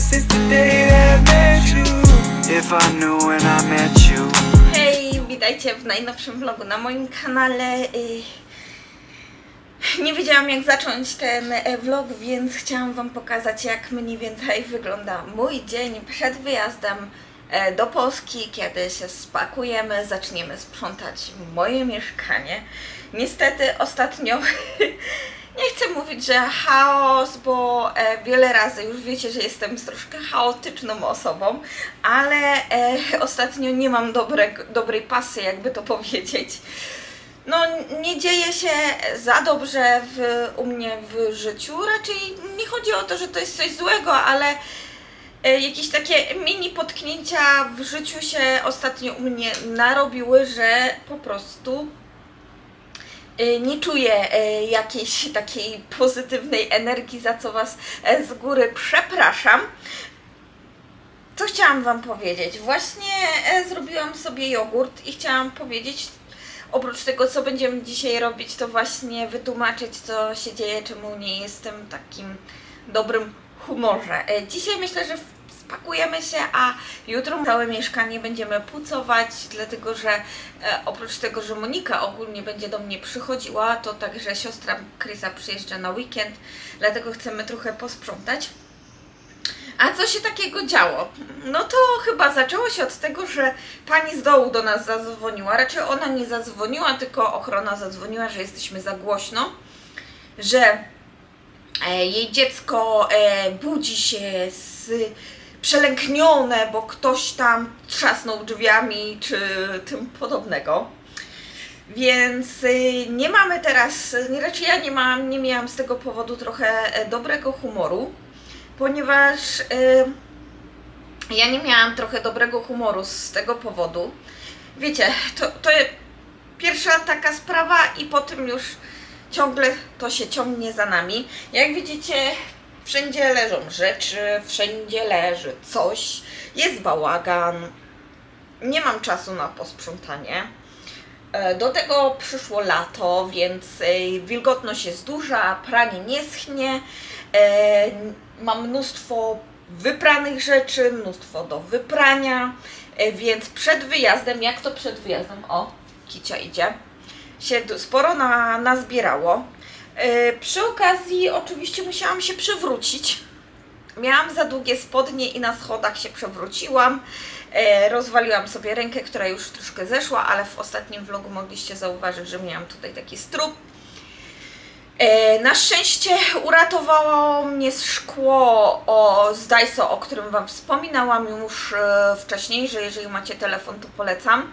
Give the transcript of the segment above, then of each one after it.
since the day that I met you. If I knew when I met you. Hej, witajcie w najnowszym vlogu na moim kanale. Y, Nie wiedziałam jak zacząć ten e, vlog, więc chciałam Wam pokazać jak mniej więcej wygląda mój dzień przed wyjazdem e, do Polski, kiedy się spakujemy, zaczniemy sprzątać moje mieszkanie. Niestety ostatnio nie chcę mówić, że chaos, bo e, wiele razy już wiecie, że jestem troszkę chaotyczną osobą, ale e, ostatnio nie mam dobrego, dobrej pasy, jakby to powiedzieć. No, nie dzieje się za dobrze w, u mnie w życiu. Raczej nie chodzi o to, że to jest coś złego, ale e, jakieś takie mini potknięcia w życiu się ostatnio u mnie narobiły, że po prostu nie czuję e, jakiejś takiej pozytywnej energii, za co Was e, z góry przepraszam. Co chciałam Wam powiedzieć? Właśnie e, zrobiłam sobie jogurt i chciałam powiedzieć, oprócz tego, co będziemy dzisiaj robić, to właśnie wytłumaczyć, co się dzieje, czemu nie jestem w takim dobrym humorze. E, Dzisiaj myślę, że spakujemy się, a jutro całe mieszkanie będziemy pucować, dlatego że e, oprócz tego, że Monika ogólnie będzie do mnie przychodziła, to także siostra Krysa przyjeżdża na weekend, dlatego chcemy trochę posprzątać. A co się takiego działo? No to chyba zaczęło się od tego, że pani z dołu do nas zadzwoniła. Raczej ona nie zadzwoniła, tylko ochrona zadzwoniła, że jesteśmy za głośno, że e, jej dziecko e, budzi się z przelęknione, bo ktoś tam trzasnął drzwiami czy tym podobnego. Więc y, nie mamy teraz, raczej ja nie, mam, nie miałam z tego powodu trochę e, dobrego humoru, ponieważ y, ja nie miałam trochę dobrego humoru z tego powodu. Wiecie, to, to jest pierwsza taka sprawa i potem już ciągle to się ciągnie za nami. Jak widzicie, wszędzie leżą rzeczy, wszędzie leży coś, jest bałagan, nie mam czasu na posprzątanie. E, Do tego przyszło lato, więc wilgotność jest duża, pranie nie schnie. e, Mam mnóstwo wypranych rzeczy, mnóstwo do wyprania, e, więc przed wyjazdem, jak to przed wyjazdem? O, Kicia idzie. Się sporo na, nazbierało. E, Przy okazji oczywiście musiałam się przewrócić. Miałam za długie spodnie i na schodach się przewróciłam. E, rozwaliłam sobie rękę, która już troszkę zeszła, ale w ostatnim vlogu mogliście zauważyć, że miałam tutaj taki strup. E, na szczęście uratowało mnie szkło o, z Daiso, o którym Wam wspominałam już wcześniej, że jeżeli macie telefon, to polecam.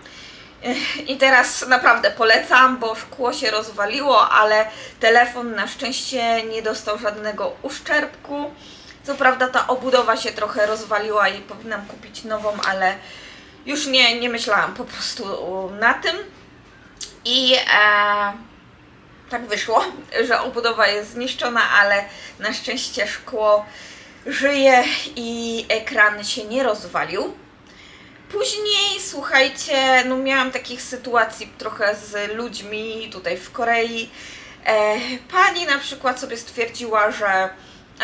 I teraz naprawdę polecam, bo szkło się rozwaliło, ale telefon na szczęście nie dostał żadnego uszczerbku. Co prawda ta obudowa się trochę rozwaliła i powinnam kupić nową, ale już nie, nie myślałam po prostu na tym. I e, tak wyszło, że obudowa jest zniszczona, ale na szczęście szkło żyje i ekran się nie rozwalił. Później, słuchajcie, no miałam takich sytuacji trochę z ludźmi tutaj w Korei. E, pani na przykład sobie stwierdziła, że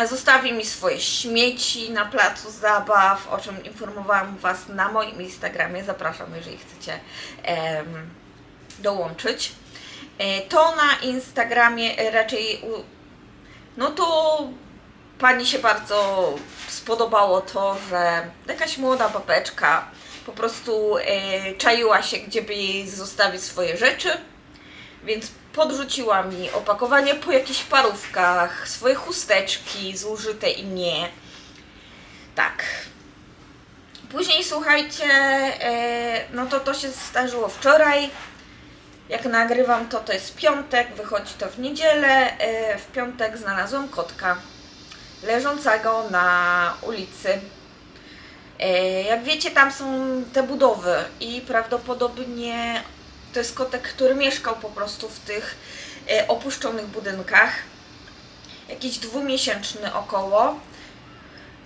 zostawi mi swoje śmieci na placu zabaw, o czym informowałam Was na moim Instagramie. Zapraszam, jeżeli chcecie em, dołączyć. E, To na Instagramie e, raczej, u- no to pani się bardzo spodobało to, że jakaś młoda babeczka po prostu e, czaiła się, gdzie by jej zostawić swoje rzeczy, więc podrzuciła mi opakowanie po jakichś parówkach, swoje chusteczki zużyte i nie. Tak. Później słuchajcie, e, no to to się zdarzyło wczoraj. Jak nagrywam to, to jest piątek, wychodzi to w niedzielę. E, W piątek znalazłam kotka leżącego na ulicy. E, Jak wiecie, tam są te budowy i prawdopodobnie to jest kotek, który mieszkał po prostu w tych e, opuszczonych budynkach. Jakiś dwumiesięczny około.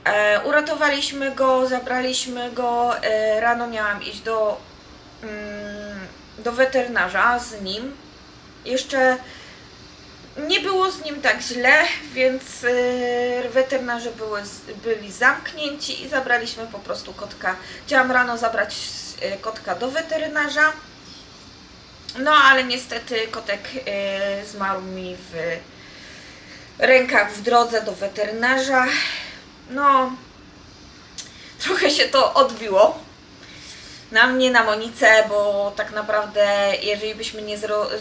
E, uratowaliśmy go, zabraliśmy go. Rano miałam iść do, mm, do weterynarza z nim. Jeszcze nie było z nim tak źle, więc yy, weterynarze były, byli zamknięci i zabraliśmy po prostu kotka. Chciałam rano zabrać yy, kotka do weterynarza, no ale niestety kotek yy, zmarł mi w rękach w drodze do weterynarza. No, trochę się to odbiło na mnie, na Monice, bo tak naprawdę jeżeli byśmy nie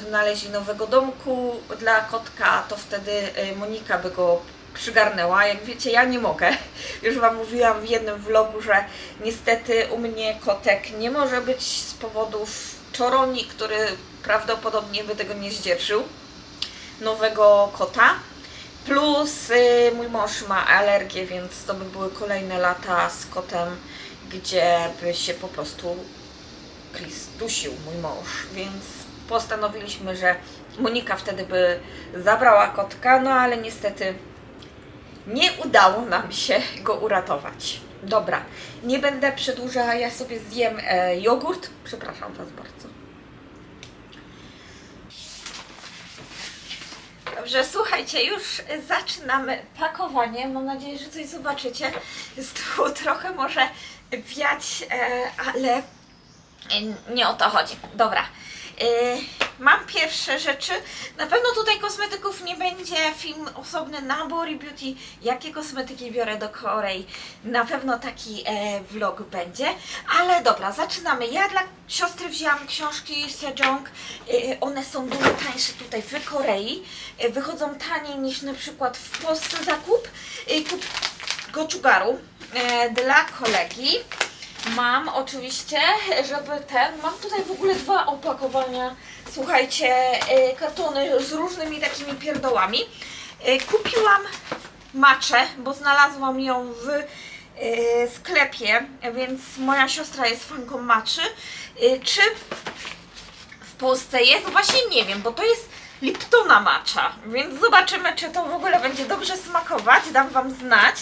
znaleźli nowego domku dla kotka, to wtedy y, Monika by go przygarnęła. Jak wiecie, ja nie mogę. Już Wam mówiłam w jednym vlogu, że niestety u mnie kotek nie może być z powodów czoroni, który prawdopodobnie by tego nie zdzierżył. Nowego kota. Plus y, mój mąż ma alergię, więc to by były kolejne lata z kotem, gdzie by się po prostu Chris dusił, mój mąż. Więc postanowiliśmy, że Monika wtedy by zabrała kotka, no ale niestety nie udało nam się go uratować. Dobra, nie będę przedłużała, ja sobie zjem e, jogurt. Przepraszam Was bardzo. Dobrze, słuchajcie, już zaczynamy pakowanie. Mam nadzieję, że coś zobaczycie. Jest tu trochę może wiać, e, ale nie o to chodzi. Dobra. E, Mam pierwsze rzeczy. Na pewno tutaj kosmetyków nie będzie. Film osobny na Body Beauty. Jakie kosmetyki biorę do Korei. Na pewno taki e, vlog będzie. Ale dobra, zaczynamy. Ja dla siostry wzięłam książki Sejong. One są dużo tańsze tutaj w Korei. Wychodzą taniej niż na przykład w Polsce zakup. Kup e, dla kolegi. Mam oczywiście, żeby ten. Mam tutaj w ogóle dwa opakowania. Słuchajcie, e, kartony z różnymi takimi pierdołami. E, Kupiłam maczę, bo znalazłam ją w e, sklepie, więc moja siostra jest fanką maczy. E, Czy w Polsce jest? Właśnie nie wiem, bo to jest Liptona macza, więc zobaczymy, czy to w ogóle będzie dobrze smakować. Dam Wam znać.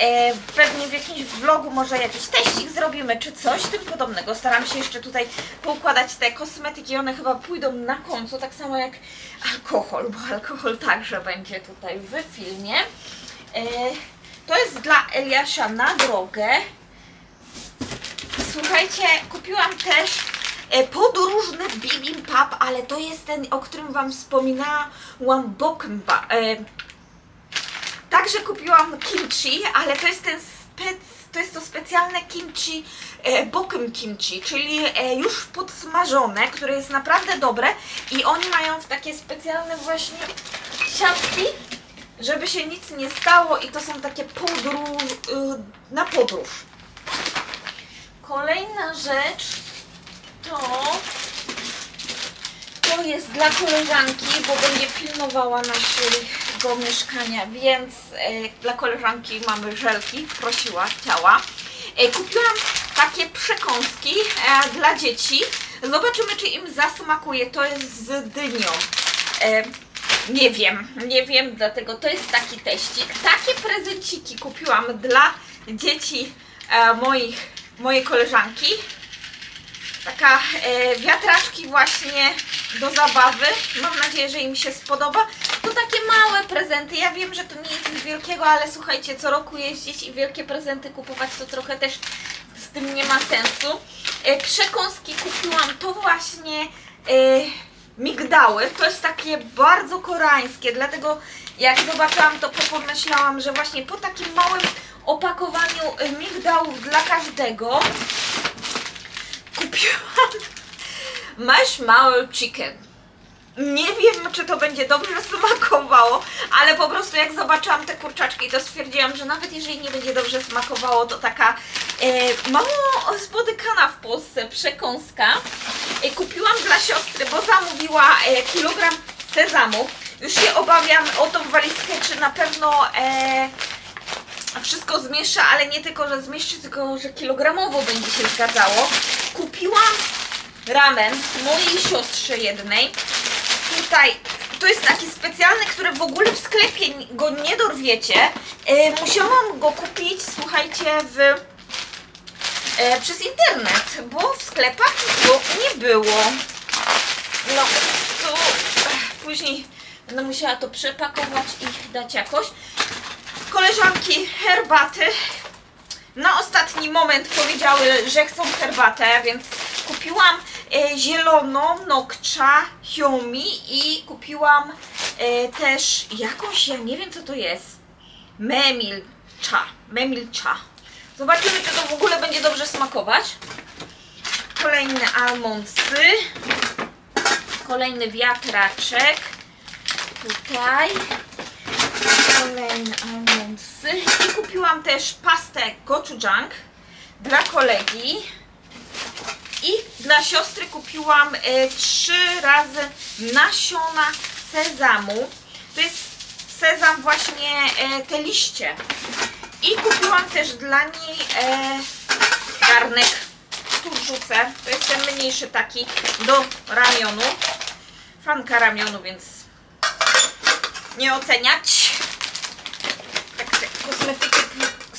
E, pewnie w jakimś vlogu może jakiś teścik zrobimy, czy coś tym podobnego. Staram się jeszcze tutaj poukładać te kosmetyki, one chyba pójdą na końcu, tak samo jak alkohol, bo alkohol także będzie tutaj w filmie. E, to jest dla Eliasza na drogę. Słuchajcie, kupiłam też podróżny bibimbap, ale to jest ten, o którym Wam wspominałam, bokkeumbap. E, Także kupiłam kimchi, ale to jest ten spec, to jest to specjalne kimchi, e, bokem kimchi, czyli e, już podsmażone, które jest naprawdę dobre i oni mają w takie specjalne właśnie siatki, żeby się nic nie stało i to są takie podróż, y, na podróż. Kolejna rzecz to to jest dla koleżanki, bo będzie pilnowała naszego mieszkania, więc e, dla koleżanki mamy żelki, prosiła, chciała. E, kupiłam takie przekąski e, dla dzieci. Zobaczymy, czy im zasmakuje. To jest z dynią. E, nie wiem, nie wiem, dlatego to jest taki teścik. Takie prezenciki kupiłam dla dzieci e, moich, mojej koleżanki taka e, wiatraczki właśnie do zabawy. Mam nadzieję, że im się spodoba. To takie małe prezenty. Ja wiem, że to nie jest nic wielkiego, ale słuchajcie, co roku jeździć i wielkie prezenty kupować to trochę też z tym nie ma sensu. E, przekąski kupiłam to właśnie e, migdały. To jest takie bardzo koreańskie, dlatego jak zobaczyłam to pomyślałam, że właśnie po takim małym opakowaniu e, migdałów dla każdego kupiłam marshmallow chicken. Nie wiem, czy to będzie dobrze smakowało, ale po prostu jak zobaczyłam te kurczaczki, to stwierdziłam, że nawet jeżeli nie będzie dobrze smakowało, to taka e, mało spotykana w Polsce przekąska. E, kupiłam dla siostry, bo zamówiła e, kilogram sezamu. Już się obawiam o tą walizkę, czy na pewno e, wszystko zmiesza, ale nie tylko, że zmieszczy, tylko, że kilogramowo będzie się zgadzało. Kupiłam ramen mojej siostrze jednej. Tutaj to jest taki specjalny, który w ogóle w sklepie go nie dorwiecie. E, musiałam go kupić, słuchajcie, w, e, przez internet, bo w sklepach go nie było. No, ech, później Będę musiała to przepakować i dać jakoś. Koleżanki herbaty na ostatni moment powiedziały, że chcą herbatę, więc kupiłam e, zieloną Nokcza Hyomi i kupiłam e, też jakąś, ja nie wiem co to jest, Memil Cha, Memil Cha. Zobaczymy, czy to w ogóle będzie dobrze smakować. Kolejne almondsy. Kolejny wiatraczek. Tutaj. Kolejne almondsy. I kupiłam też pastę gochujang dla kolegi. I dla siostry kupiłam e, trzy razy nasiona sezamu. To jest sezam właśnie e, te liście. I kupiłam też dla niej e, garnek. Tu. To jest ten mniejszy taki do ramionu. Fanka ramionu, więc nie oceniać. Tak te kosmetyki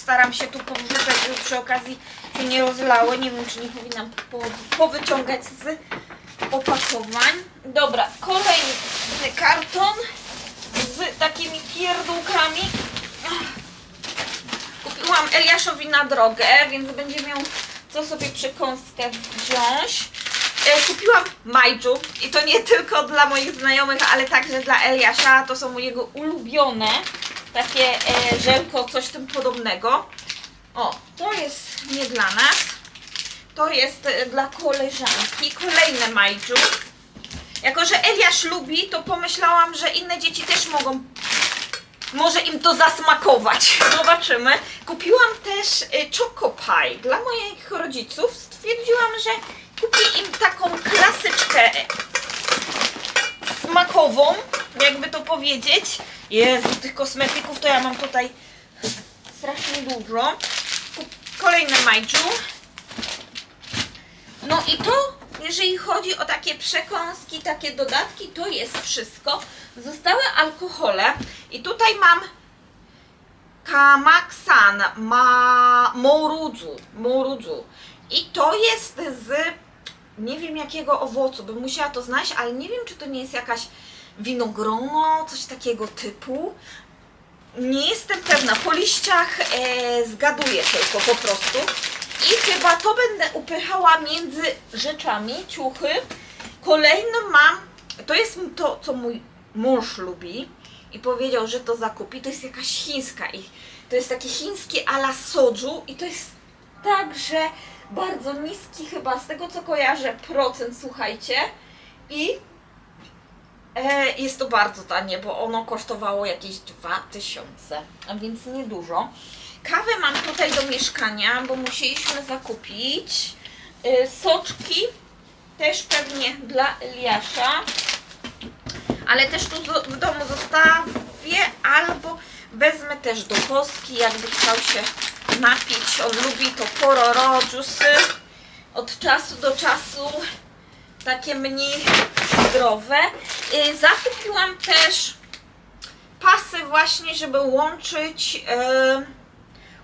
staram się tu powrzucać, żeby przy okazji się nie rozlały. Nie wiem, czy nie powinnam po, powyciągać z opakowań. Dobra, kolejny karton z takimi pierdółkami. Kupiłam Eliaszowi na drogę, więc będzie miał co sobie przekąskę wziąć. E, Kupiłam Majdżu i to nie tylko dla moich znajomych, ale także dla Eliasza. To są jego ulubione takie e, żelko, coś tym podobnego. O, to jest nie dla nas. To jest e, dla koleżanki. Kolejne Majdżu. Jako, że Eliasz lubi, to pomyślałam, że inne dzieci też mogą może im to zasmakować. Zobaczymy. Kupiłam też y, dla moich rodziców. Stwierdziłam, że kupię im taką klasyczkę smakową, jakby to powiedzieć. Jezu, tych kosmetyków to ja mam tutaj strasznie dużo. Kolejne Majdżu. No i to, jeżeli chodzi o takie przekąski, takie dodatki, to jest wszystko. Zostały alkohole i tutaj mam Kamaksan ma Moruzu, Moruzu. I to jest z nie wiem jakiego owocu, bym musiała to znaleźć, ale nie wiem czy to nie jest jakaś winogrono, coś takiego typu. Nie jestem pewna, po liściach e, zgaduję tylko po prostu. I chyba to będę upychała między rzeczami, ciuchy. Kolejny mam, to jest to, co mój mąż lubi i powiedział, że to zakupi. To jest jakaś chińska i to jest takie chińskie ala soju i to jest także bardzo niski chyba, z tego co kojarzę, procent, słuchajcie. I jest to bardzo tanie, bo ono kosztowało jakieś 2000, a więc niedużo. Kawę mam tutaj do mieszkania, bo musieliśmy zakupić. E, soczki też pewnie dla Eliasza, ale też tu w domu zostawię albo wezmę też do Polski, jakby chciał się napić. On lubi to pororo, dżusy od czasu do czasu takie mniej zdrowe. Y, Zakupiłam też pasy właśnie, żeby łączyć, e,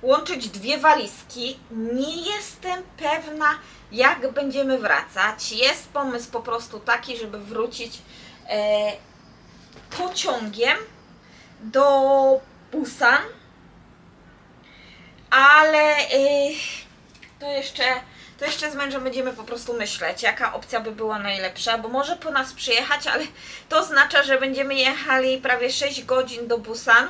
łączyć dwie walizki. Nie jestem pewna, jak będziemy wracać. Jest pomysł po prostu taki, żeby wrócić e, pociągiem do Busan, ale y, to jeszcze, to jeszcze z mężem będziemy po prostu myśleć, jaka opcja by była najlepsza, bo może po nas przyjechać, ale to oznacza, że będziemy jechali prawie 6 godzin do Busan.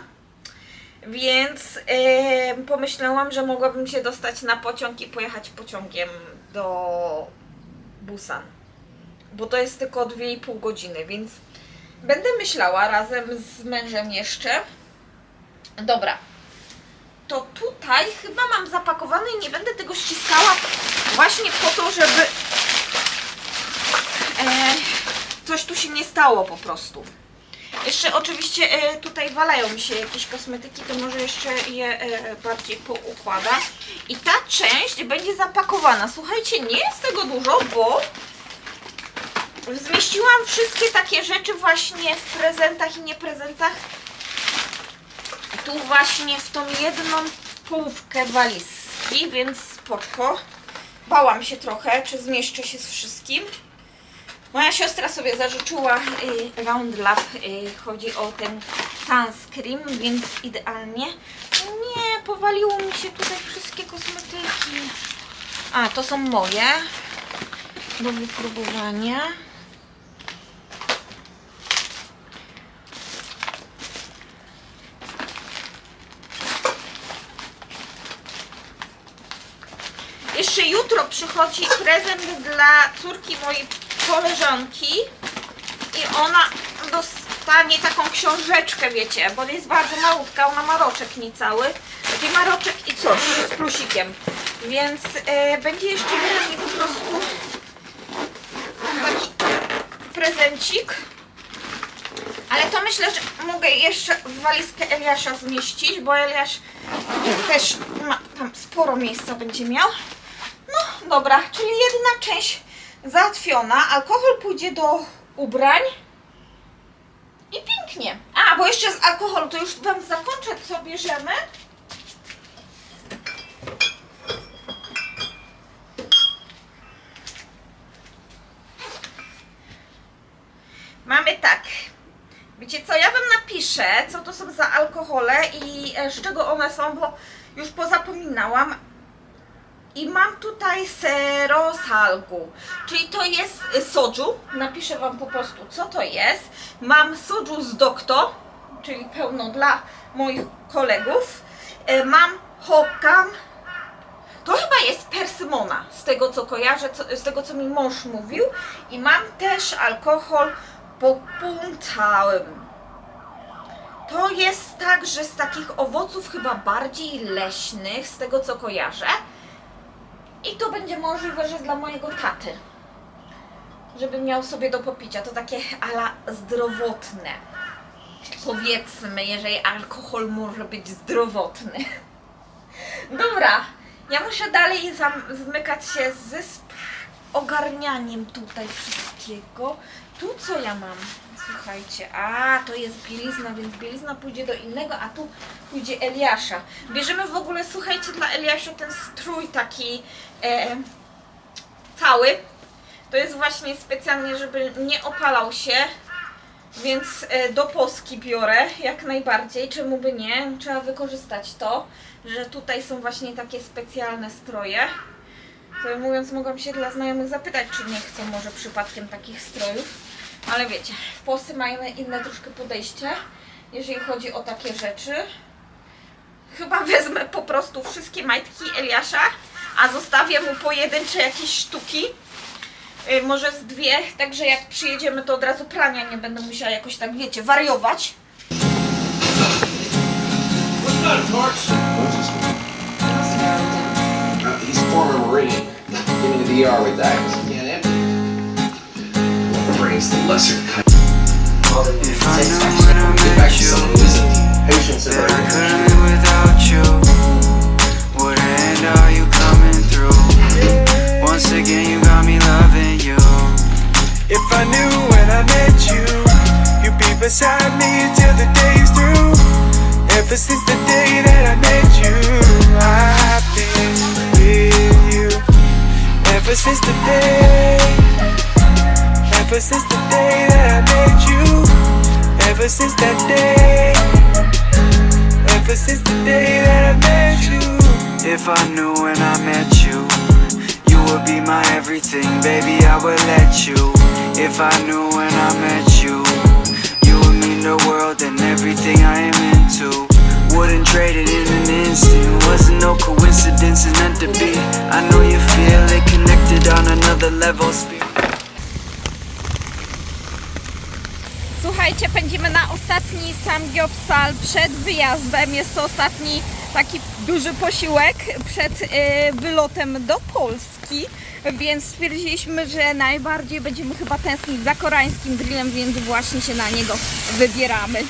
Więc y, pomyślałam, że mogłabym się dostać na pociąg i pojechać pociągiem do Busan. Bo to jest tylko 2,5 godziny, więc będę myślała razem z mężem jeszcze. Dobra, to tutaj chyba mam zapakowane i nie będę tego ściskała właśnie po to, żeby e, coś tu się nie stało po prostu. Jeszcze oczywiście e, tutaj walają mi się jakieś kosmetyki, to może jeszcze je e, bardziej poukłada. I ta część będzie zapakowana. Słuchajcie, nie jest tego dużo, bo zmieściłam wszystkie takie rzeczy właśnie w prezentach i nieprezentach tu właśnie w tą jedną połówkę walizki, więc spoko. Bałam się trochę, czy zmieszczę się z wszystkim. Moja siostra sobie zażyczyła y, Roundlab, y, chodzi o ten sunscreen, więc idealnie. Nie, powaliło mi się tutaj wszystkie kosmetyki. A, to są moje do wypróbowania. Jeszcze przychodzi prezent dla córki mojej koleżanki i ona dostanie taką książeczkę, wiecie, bo jest bardzo malutka, ona ma roczek niecały, taki ma roczek i coś z plusikiem, więc e, będzie jeszcze dla mnie po prostu taki prezencik. Ale to myślę, że mogę jeszcze w walizkę Eliasza zmieścić, bo Eliasz też ma tam sporo miejsca będzie miał. Dobra, czyli jedna część załatwiona. Alkohol pójdzie do ubrań. I pięknie. A, bo jeszcze z alkoholu, to już wam zakończę, co bierzemy. Mamy tak. Wiecie co, ja wam napiszę, co to są za alkohole i e, z czego one są, bo już pozapominałam. I mam tutaj serosalgu, czyli to jest y, soju. Napiszę Wam po prostu, co to jest. Mam soju z dokto, czyli pełno dla moich kolegów. E, Mam hokam. To chyba jest persymona, z tego co kojarzę, z tego co mi mąż mówił. I mam też alkohol popuntałym. To jest także z takich owoców chyba bardziej leśnych, z tego co kojarzę. I to będzie możliwe, że dla mojego taty. Żeby miał sobie do popicia. To takie ala zdrowotne. Powiedzmy, jeżeli alkohol może być zdrowotny. Dobra, ja muszę dalej zmykać się z ogarnianiem tutaj wszystkiego. Tu co ja mam? Słuchajcie, a to jest bielizna, więc bielizna pójdzie do innego, a tu pójdzie Eliasza. Bierzemy w ogóle, słuchajcie, dla Eliasza ten strój taki e, cały. To jest właśnie specjalnie, żeby nie opalał się, więc e, do Polski biorę jak najbardziej. Czemu by nie? Trzeba wykorzystać to, że tutaj są właśnie takie specjalne stroje. To mówiąc, mogłam się dla znajomych zapytać, czy nie chcą może przypadkiem takich strojów. Ale wiecie, w Polsce mają inne troszkę podejście, jeżeli chodzi o takie rzeczy. Chyba wezmę po prostu wszystkie majtki Eliasza, a zostawię mu pojedyncze jakieś sztuki. Y, może z dwie, także jak przyjedziemy to od razu prania nie będę musiała jakoś tak, wiecie, wariować. What's the matter, Torch? Uh, he's a former Marine. Give me the VR with that because he can't empty. Well, brain's the lesser kind. If I knew when I Get back met to and I couldn't urgency. live without Once again, you got me loving you. If I knew when I met you, you'd be beside me till the day's through. Ever since the day that I met you, I've been with you. Ever since the day, ever since the day that I met you. Ever since that day, ever since the day that I met you. If I knew when I met you, you would be my everything, baby. I would let you. If I knew when I met you, you would mean the world and everything I am into. Wouldn't trade it in an instant. Wasn't no coincidence, it's meant to be. I know you feel it, connected on another level. Słuchajcie, pędzimy na ostatni samgyeopsal przed wyjazdem. Jest to ostatni taki duży posiłek przed e, wylotem do Polski, więc stwierdziliśmy, że najbardziej będziemy chyba tęsknić za koreańskim grillem, więc właśnie się na niego wybieramy.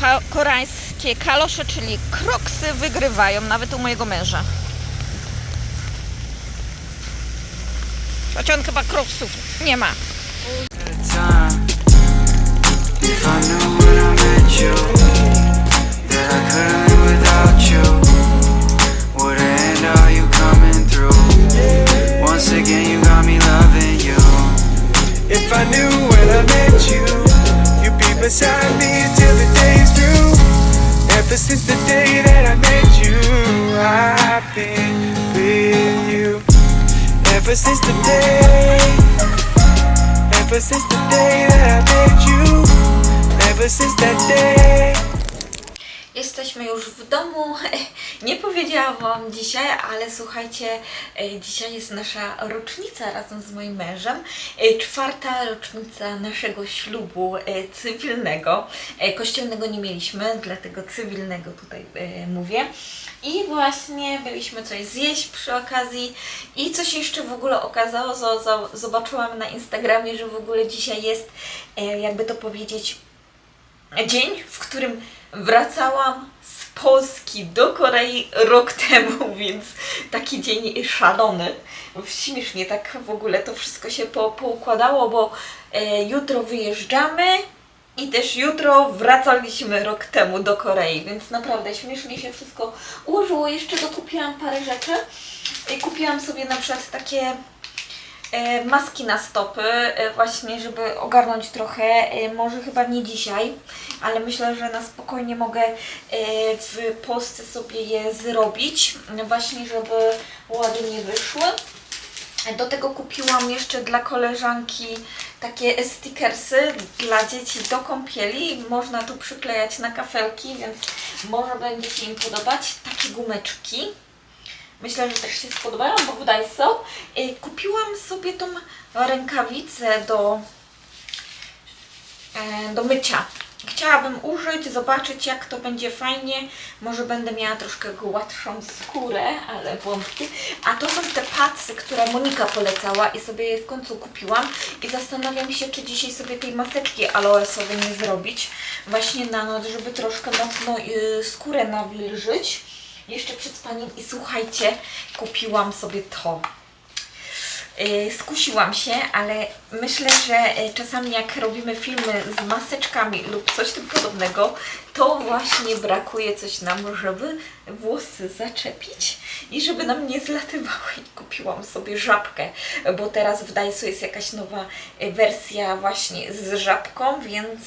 Ka- koreańskie kalosze, czyli kroksy, wygrywają nawet u mojego męża. Chociaż on chyba kroksów nie ma. W domu. Nie powiedziałam Wam dzisiaj, ale słuchajcie, e, dzisiaj jest nasza rocznica razem z moim mężem. E, Czwarta rocznica naszego ślubu e, cywilnego. Kościelnego nie mieliśmy, dlatego cywilnego tutaj mówię. I właśnie byliśmy coś zjeść przy okazji i coś jeszcze w ogóle okazało, zo- zo- zobaczyłam na Instagramie, że w ogóle dzisiaj jest, jakby to powiedzieć, dzień, w którym wracałam z Polski do Korei rok temu, więc taki dzień szalony. Śmiesznie tak w ogóle to wszystko się po, poukładało, bo e, jutro wyjeżdżamy i też jutro wracaliśmy rok temu do Korei, więc naprawdę śmiesznie się wszystko ułożyło. Jeszcze dokupiłam parę rzeczy. Kupiłam sobie na przykład takie maski na stopy, e, właśnie żeby ogarnąć trochę, e, może chyba nie dzisiaj, ale myślę, że na spokojnie mogę e, w Polsce sobie je zrobić, właśnie żeby ładnie wyszły. Do tego kupiłam jeszcze dla koleżanki takie stickersy dla dzieci do kąpieli. Można tu przyklejać na kafelki, więc może będzie się im podobać. Takie gumeczki. Myślę, że też się spodobają, bo w Daiso y, kupiłam sobie tą rękawicę do, e, do mycia. Chciałabym użyć, zobaczyć jak to będzie fajnie. Może będę miała troszkę gładszą skórę, ale wątpię. A to są te padsy, które Monika polecała i sobie je w końcu kupiłam. I zastanawiam się, czy dzisiaj sobie tej maseczki aloesowej nie zrobić. Właśnie na noc, żeby troszkę mocno y, skórę nawilżyć. Jeszcze przed spaniem. I słuchajcie, kupiłam sobie to. Yy, skusiłam się, ale myślę, że yy, czasami jak robimy filmy z maseczkami lub coś tym podobnego, to właśnie brakuje coś nam, żeby włosy zaczepić i żeby nam nie zlatywały. I kupiłam sobie żabkę, bo teraz w Daiso jest jakaś nowa yy, wersja właśnie z żabką, więc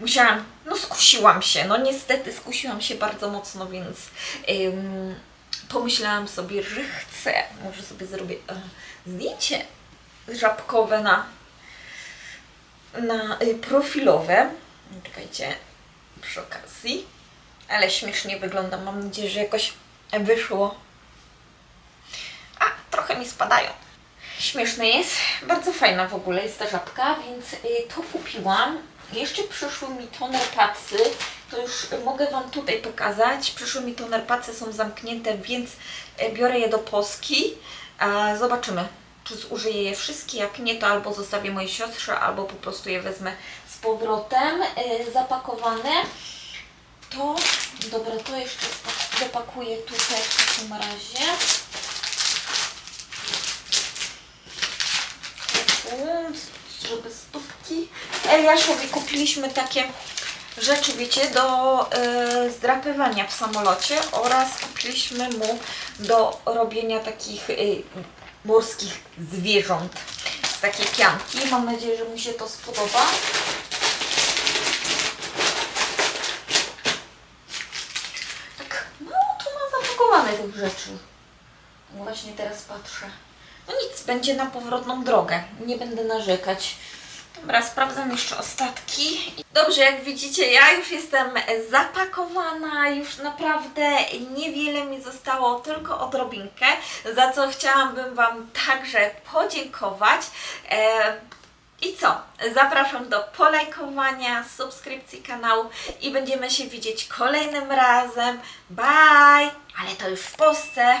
musiałam, no skusiłam się, no niestety skusiłam się bardzo mocno, więc ym, pomyślałam sobie, że chcę, może sobie zrobię e, zdjęcie żabkowe na, na y, profilowe. Czekajcie, przy okazji. Ale śmiesznie wygląda, mam nadzieję, że jakoś wyszło. A, trochę mi spadają. Śmieszne jest, bardzo fajna w ogóle jest ta żabka, więc y, to kupiłam. Jeszcze przyszły mi toner pacy, to już mogę Wam tutaj pokazać. Przyszły mi toner pacy, są zamknięte, więc y, biorę je do Polski. Zobaczymy, czy zużyję je wszystkie. Jak nie, to albo zostawię mojej siostrze, albo po prostu je wezmę z powrotem y, zapakowane. To, dobra, to jeszcze zapakuję tutaj w takim razie. Żeby stópki. Eliaszowi kupiliśmy takie rzeczy, wiecie, do y, zdrapywania w samolocie oraz kupiliśmy mu do robienia takich y, morskich zwierząt z takiej pianki. Mam nadzieję, że mu się to spodoba. Tak mało tu ma zapakowane tych rzeczy. Właśnie teraz patrzę. No nic, będzie na powrotną drogę. Nie będę narzekać. Dobra, sprawdzam jeszcze ostatki. Dobrze, jak widzicie, ja już jestem zapakowana, już naprawdę niewiele mi zostało, tylko odrobinkę, za co chciałabym Wam także podziękować. E, I co? Zapraszam do polajkowania, subskrypcji kanału i będziemy się widzieć kolejnym razem. Bye! Ale to już w Polsce.